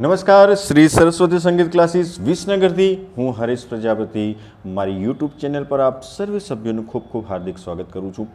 નમસ્કાર, શ્રી સરસ્વતી સંગીત ક્લાસીસ વિસનગરથી હું હરીશ પ્રજાપતિ. મારી યુટ્યુબ ચેનલ પર આપ સર્વે સભ્યોનું ખૂબ ખૂબ હાર્દિક સ્વાગત કરું છું.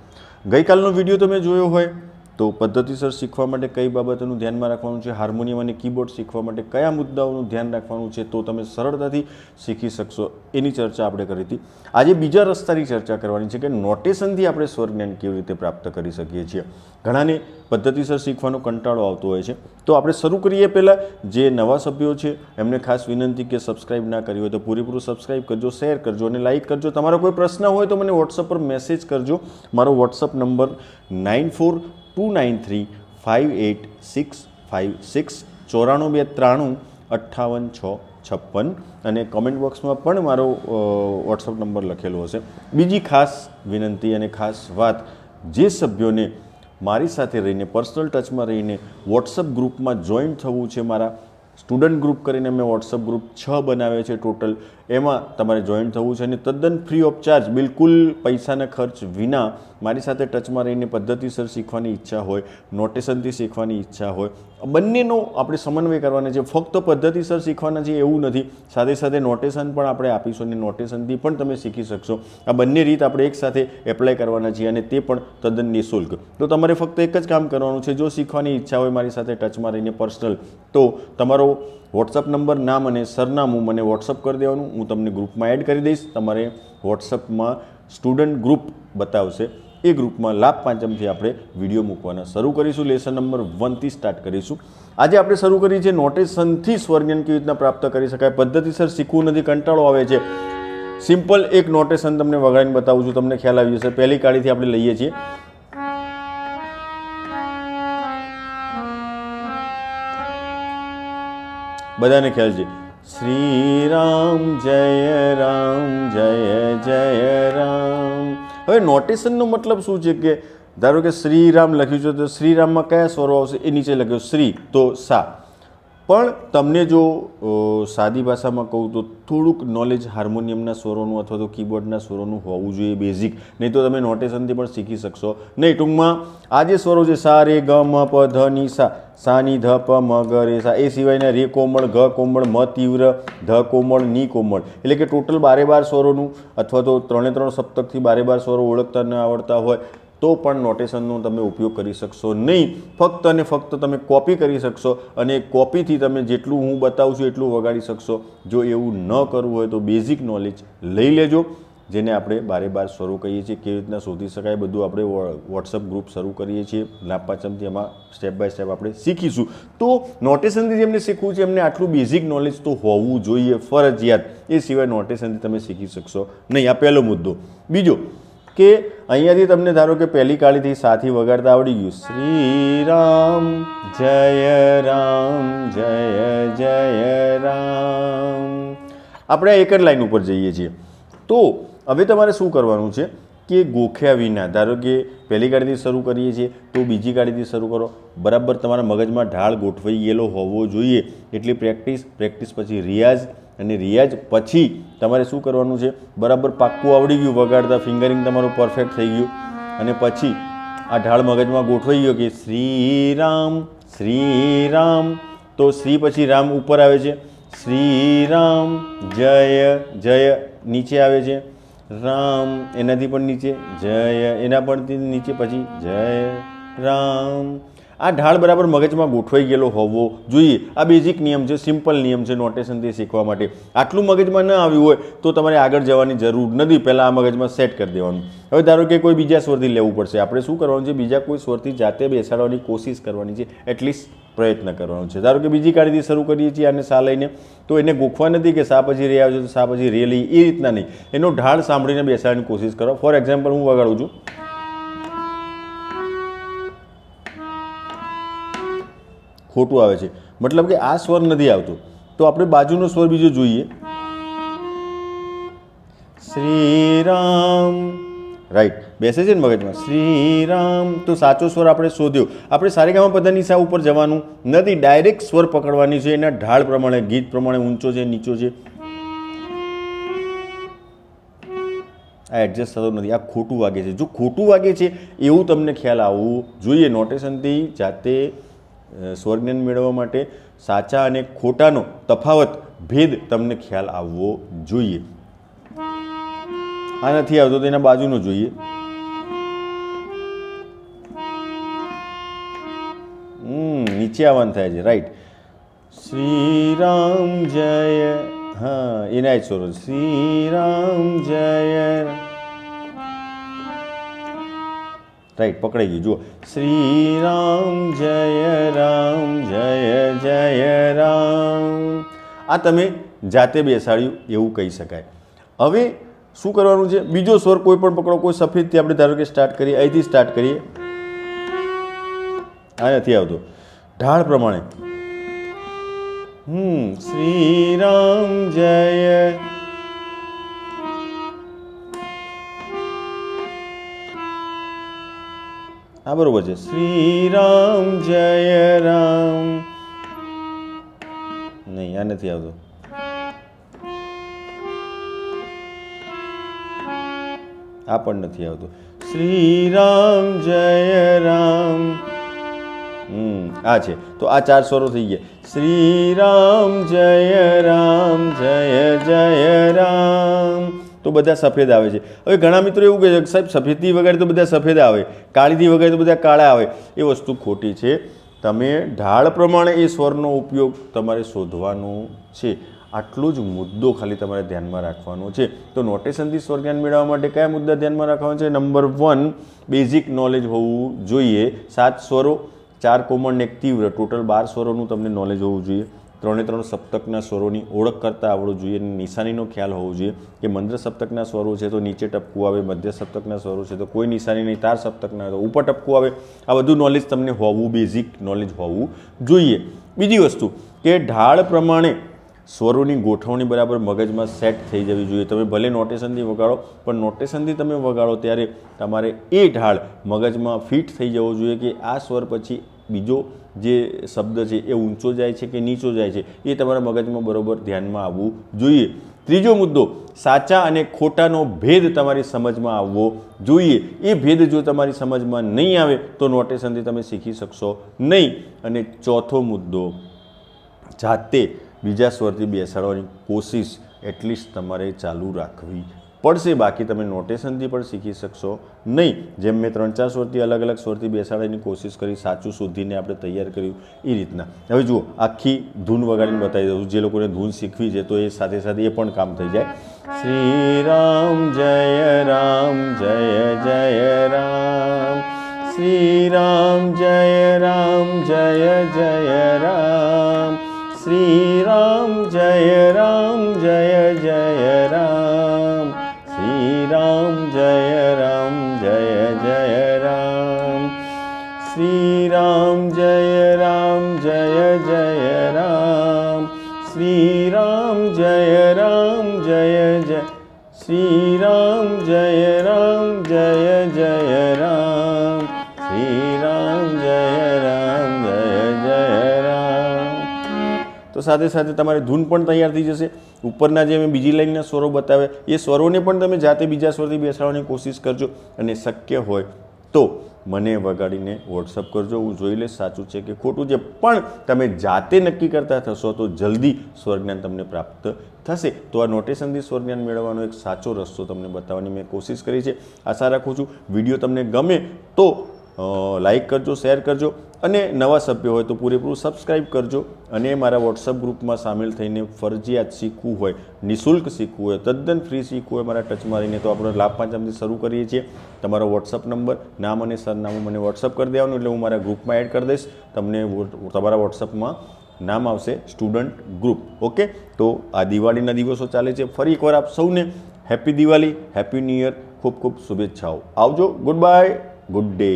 ગઈકાલનો વીડિયો તમે જોયો હોય તો પદ્ધતિસર શીખવા માટે કઈ બાબતોનું ધ્યાનમાં રાખવાનું છે? હાર્મોનિયમ અને કીબોર્ડ શીખવા માટે કયા મુદ્દાઓનું ધ્યાન રાખવાનું છે? તો તમે સરળતાથી શીખી શકશો. એની ચર્ચા આપણે કરી હતી. આજે બીજા રસ્તાની ચર્ચા કરવાની છે કે નોટેશનથી આપણે સ્વરજ્ઞાન કેવી રીતે પ્રાપ્ત કરી શકીએ છીએ. ઘણાને પદ્ધતિસર શીખવાનો કંટાળો આવતો હોય છે. તો આપણે શરૂ કરીએ પહેલાં. જે નવા સભ્યો છે, એમને ખાસ વિનંતી કે સબસ્ક્રાઇબ ના કરી હોય તો પૂરેપૂરું સબસ્ક્રાઇબ કરજો, શેર કરજો અને લાઇક કરજો. તમારો કોઈ પ્રશ્ન હોય તો મને વોટ્સઅપ પર મેસેજ કરજો. મારો WhatsApp number nine four two nine three five eight six five six ચોરાણું બે ત્રાણું અઠ્ઠાવન છ છપ્પન અને કમેન્ટ બોક્સમાં પણ મારો વોટ્સઅપ નંબર લખેલો હશે. બીજી ખાસ વિનંતી અને ખાસ વાત, જે સભ્યોને મારી સાથે રહીને પર્સનલ ટચમાં રહીને વોટ્સઅપ ગ્રુપમાં જોઈન થવું છે મારા સ્ટુડન્ટ ગ્રુપ કરીને મેં વોટ્સઅપ ગ્રુપ છ બનાવ્યા છે ટોટલ એમાં તમારે જોઈન થવું છે અને તદ્દન ફ્રી ઓફ ચાર્જ બિલકુલ પૈસાના ખર્ચ વિના મારી સાથે ટચમાં રહીને પદ્ધતિસર શીખવાની ઈચ્છા હોય નોટેશનથી શીખવાની ઈચ્છા હોય બંનેનો આપણે સમન્વય કરવાના છે. ફક્ત પદ્ધતિસર શીખવાના છે એવું નથી. સાથે સાથે નોટેશન પણ આપણે આપીશું અને નોટેશનથી પણ તમે શીખી શકશો. આ બંને રીત આપણે એકસાથે એપ્લાય કરવાના છીએ અને તે પણ તદ્દન નિઃશુલ્ક. તો તમારે ફક્ત એક જ કામ કરવાનું છે. જો શીખવાની ઈચ્છા હોય મારી સાથે ટચમાં રહીને પર્સનલ તો તમારો વોટ્સઅપ નંબર, નામ અને સરનામું મને વોટ્સઅપ કરી દેવાનું. હું તમને ગ્રુપમાં એડ કરી દઈશ. તમારે વોટ્સઅપમાં સ્ટુડન્ટ ગ્રુપ બતાવશે. એ ગ્રુપમાં લાભ પાંચમથી આપણે વીડિયો મૂકવાના શરૂ કરીશું. લેસન નંબર વનથી સ્ટાર્ટ કરીશું. આજે આપણે શરૂ કરી છે નોટેશનથી સ્વરજ્ઞાન કેવી રીતના પ્રાપ્ત કરી શકાય. પદ્ધતિસર શીખવું નથી, કંટાળો આવે છે. સિમ્પલ એક નોટેશન તમને વગાડીને બતાવું છું. તમને ખ્યાલ આવી જશે. પહેલી કાળીથી આપણે લઈએ છીએ. બધાને ખ્યાલ છે. શ્રી રામ જય રામ, જય જય રામ. હવે નોટેશનનો મતલબ શું છે કે ધારો કે શ્રીરામ લખ્યું છે તો શ્રીરામમાં કયા સ્વરો આવશે? એ નીચે લખ્યું શ્રી, તો સા. પણ તમને જો સાદી ભાષામાં કહું તો થોડુંક નોલેજ હાર્મોનિયમના સ્વરોનું અથવા તો કીબોર્ડના સ્વરોનું હોવું જોઈએ બેઝિક નહીં તો તમે નોટેશનથી પણ શીખી શકશો. નહીં, ટૂંકમાં આ જે સ્વરો છે, સા, રે, ગ, મ, પ, ધ, ની, સા સા ની ધ, પ, મ, ગ, રે, સા, એ સિવાયના રે કોમળ, ઘ કોમળ, મ, તીવ્ર, ધ કોમળ, ની કોમળ. એટલે કે ટોટલ બારે બાર સ્વરોનું અથવા તો ત્રણે ત્રણ સપ્તકથી બારે બાર સ્વરો ઓળખતા ન આવડતા હોય. તો પણ નોટેશનનો તમે ઉપયોગ કરી શકશો નહીં. ફક્ત અને ફક્ત તમે કોપી કરી શકશો અને કોપીથી તમે જેટલું હું બતાવું છું એટલું વગાડી શકશો. જો એવું ન કરવું હોય તો બેઝિક નોલેજ લઈ લેજો, જેને આપણે બારે બાર શરૂ કહીએ છીએ. કેવી રીતના શોધી શકાય બધું આપણે વોટ્સઅપ ગ્રુપ શરૂ કરીએ છીએ. લાભપાંચમથી એમાં સ્ટેપ બાય સ્ટેપ આપણે શીખીશું. તો નોટેશનથી જેમને શીખવું છે એમને આટલું બેઝિક નોલેજ તો હોવું જોઈએ, ફરજિયાત. એ સિવાય નોટેશનથી તમે શીખી શકશો નહીં. આ પહેલો મુદ્દો. બીજો કે અહીંયાથી તમને ધારો કે પહેલી કાળીથી સાથી વગાડતા આવડી ગયું. શ્રી રામ જય રામ, જય જય રામ. આપણે એક જ લાઈન ઉપર જઈએ છીએ. તો, હવે તમારે શું કરવાનું છે? કે ગોખ્યા વિના, ધારો કે પહેલી ગાડીથી શરૂ કરીએ છીએ તો બીજી ગાડીથી શરૂ કરો. બરાબર, તમારા મગજમાં ઢાળ ગોઠવાઈ ગયેલો હોવો જોઈએ. એટલી પ્રેક્ટિસ પ્રેક્ટિસ પછી રિયાઝ અને રિયાઝ પછી તમારે શું કરવાનું છે? બરાબર, પાક્કું આવડી ગયું, વગાડતા ફિંગરિંગ તમારું પરફેક્ટ થઈ ગયું. અને પછી આ ઢાળ મગજમાં ગોઠવાઈ ગયો કે શ્રી રામ શ્રી રામ તો શ્રી પછી રામ ઉપર આવે છે. શ્રી રામ જય જય, નીચે આવે છે. રામ એનાથી પણ નીચે જય એના પણ નીચે પછી જય રામ. આ ઢાળ બરાબર મગજમાં ગોઠવાઈ ગયેલો હોવો જોઈએ. આ બેઝિક નિયમ છે સિમ્પલ નિયમ છે નોટેશનથી શીખવા માટે. આટલું મગજમાં ન આવ્યું હોય તો તમારે આગળ જવાની જરૂર નથી. પહેલાં આ મગજમાં સેટ કરી દેવાનું. હવે ધારો કે કોઈ બીજા સ્વરથી લેવું પડશે. આપણે શું કરવાનું છે? બીજા કોઈ સ્વરથી જાતે બેસાડવાની કોશિશ કરવાની છે. એટલીસ્ટ પ્રયત્ન કરવાનો છે. ધારો કે બીજી કાળીથી શરૂ કરીએ છીએ આને સા લઈને, તો એને ગોખવા નથી કે સા પછી રે આવે તો સા પછી રે લઈ એ રીતના નહીં. એનો ઢાળ સાંભળીને બેસાડવાની કોશિશ કરો. ફોર એક્ઝામ્પલ હું વગાડું છું. ખોટું આવે છે. મતલબ કે આ સ્વર નથી આવતો. તો આપણે બાજુનો સ્વર બીજો જોઈએ. શ્રી રામ રાઈટ બેસે છે ને મગજમાં? શ્રી રામ તો સાચો સ્વર આપણે શોધ્યો. આપણે સારેગામાં પદાની નિશા ઉપર જવાનું નથી. ડાયરેક્ટ સ્વર પકડવાની છે. એના ઢાળ પ્રમાણે, ગીત પ્રમાણે ઊંચો છે, નીચો છે. આ એડજસ્ટ થતો નથી. આ ખોટું વાગે છે. જો ખોટું વાગે છે, એવું તમને ખ્યાલ આવવું જોઈએ. નોટેશનથી જાતે સ્વરજ્ઞાન મેળવવા માટે સાચા અને ખોટાનો તફાવત, ભેદ તમને ખ્યાલ આવવો જોઈએ. આ નથી આવતો તેના બાજુનો જોઈએ. નીચે આવવાનું થાય છે રાઈટ શ્રી રામ જય, હા, એના જ સ્વરો શ્રી રામ જય. રાઈટ, પકડાઈ ગયું જુઓ. શ્રી રામ જય રામ, જય જય રામ. આ તમે જાતે બેસાડ્યું એવું કહી શકાય. હવે શું કરવાનું છે? બીજો સ્વર કોઈ પણ પકડો, કોઈ સફેદથી આપણે ધારો કે સ્ટાર્ટ કરીએ, અહીંથી સ્ટાર્ટ કરીએ. આ નથી આવતો. ઢાળ પ્રમાણે. હમ શ્રી રામ જય આ બરોબર છે. શ્રી રામ જય રામ. નહીં, આ નથી આવતો. આ પણ નથી આવતું. શ્રી રામ જય રામ. આ છે. તો આ ચાર સ્વરો થઈ ગયા. શ્રી રામ જય રામ, જય જય રામ. તો બધા સફેદ આવે છે. હવે ઘણા મિત્રો એવું કહે છે સાહેબ, સફેદથી વગાડે તો બધા સફેદ આવે, કાળીથી વગાડે તો બધા કાળા આવે. એ વસ્તુ ખોટી છે. તમે ઢાળ પ્રમાણે એ સ્વરનો ઉપયોગ તમારે શોધવાનો છે. આટલો જ મુદ્દો ખાલી તમારે ધ્યાનમાં રાખવાનો છે. તો નોટેશનથી સ્વર જ્ઞાન મેળવવા માટે કયા મુદ્દા ધ્યાનમાં રાખવાના છે? નંબર વન બેઝિક નોલેજ હોવું જોઈએ. સાત સ્વરો, ચાર કોમન તીવ્ર ટોટલ બાર સ્વરોનું તમને નોલેજ હોવું જોઈએ. ત્રણે ત્રણ સપ્તકના સ્વરોની ઓળખ કરતાં આવડવું જોઈએ અને નિશાનીનો ખ્યાલ હોવો જોઈએ કે મંદ્ર સપ્તકના સ્વરો છે તો નીચે ટપકું આવે, મધ્ય સપ્તકના સ્વરો છે તો કોઈ નિશાની નહીં, તાર સપ્તકના તો ઉપર ટપકું આવે. આ બધું નોલેજ તમને હોવું બેઝિક નોલેજ હોવું જોઈએ. બીજી વસ્તુ કે ઢાળ પ્રમાણે સ્વરોની ગોઠવણી બરાબર મગજમાં સેટ થઈ જવી જોઈએ. તમે ભલે નોટેશનથી વગાડો, પણ નોટેશનથી તમે વગાડો ત્યારે તમારે એ ઢાળ મગજમાં ફિટ થઈ જવો જોઈએ કે આ સ્વર પછી બીજો જે શબ્દ છે એ ઊંચો જાય છે કે નીચો જાય છે, એ તમારા મગજમાં બરોબર ધ્યાનમાં આવવું જોઈએ. ત્રીજો મુદ્દો, સાચા અને ખોટાનો ભેદ તમારી સમજમાં આવવો જોઈએ. એ ભેદ જો તમારી સમજમાં નહીં આવે, તો નોટેશનથી તમે શીખી શકશો નહીં. અને ચોથો મુદ્દો, જાતે બીજા સ્વરથી બેસાડવાની કોશિશ એટલીસ્ટ તમારે ચાલુ રાખવી પડશે, બાકી તમે નોટેશનથી પણ શીખી શકશો. નહીં, જેમ મેં ત્રણ ચાર સ્વરથી અલગ અલગ સ્વરથી બેસાડવાની કોશિશ કરી, સાચું શોધીને આપણે તૈયાર કર્યું એ રીતના. હવે જુઓ, આખી ધૂન વગાડીને બતાવી દઉં જે લોકોને ધૂન શીખવી છે, તો એ સાથે સાથે એ પણ કામ થઈ જાય. શ્રી રામ જય રામ, જય જય રામ. શ્રી રામ જય રામ, જય જય રામ. શ્રી રામ જય રામ. શ્રી રામ જય રામ જય જય શ્રી રામ જય રામ જય જય રામ શ્રી રામ જય રામ જય જય રામ તો સાથે સાથે તમારી ધૂન પણ તૈયાર થઈ જશે. ઉપરના જે મેં બીજી લાઈનના સ્વરો બતાવ્યા, એ સ્વરોને પણ તમે જાતે બીજા સ્વરથી બેસાડવાની કોશિશ કરજો અને શક્ય હોય તો મને વગાડીને વોટ્સઅપ કરજો. હું જોઈ લઈશ, સાચું છે કે ખોટું છે. પણ તમે જાતે નક્કી કરતા થશો તો જલ્દી સ્વરજ્ઞાન તમને પ્રાપ્ત થશે. તો આ નોટેશનથી સ્વરજ્ઞાન મેળવવાનો એક સાચો રસ્તો તમને બતાવવાની મેં કોશિશ કરી છે. આશા રાખું છું વીડિયો તમને ગમે તો લાઈક કરજો શેર કરજો અને નવા સભ્ય હોય તો પૂરેપૂરું સબસ્ક્રાઈબ કરજો અને મારા વોટ્સઅપ ગ્રુપમાં સામેલ થઈને ફરજિયાત શીખવું હોય, નિઃશુલ્ક શીખવું હોય, તદ્દન ફ્રી શીખવું હોય મારા ટચમાં રહીને તો આપણે લાભ પાંચમથી શરૂ કરીએ છીએ. તમારો વોટ્સઅપ નંબર નામ અને સરનામું મને વોટ્સઅપ કરી દેવાનું એટલે હું મારા ગ્રુપમાં એડ કરી દઈશ. તમને તમારા વોટ્સઅપમાં નામ આવશે સ્ટુડન્ટ ગ્રુપ ઓકે તો આ દિવાળીના દિવસો ચાલે છે. ફરી એકવાર આપ સૌને happy Diwali happy new year ખૂબ ખૂબ શુભેચ્છાઓ. આવજો ગુડ બાય ગુડ ડે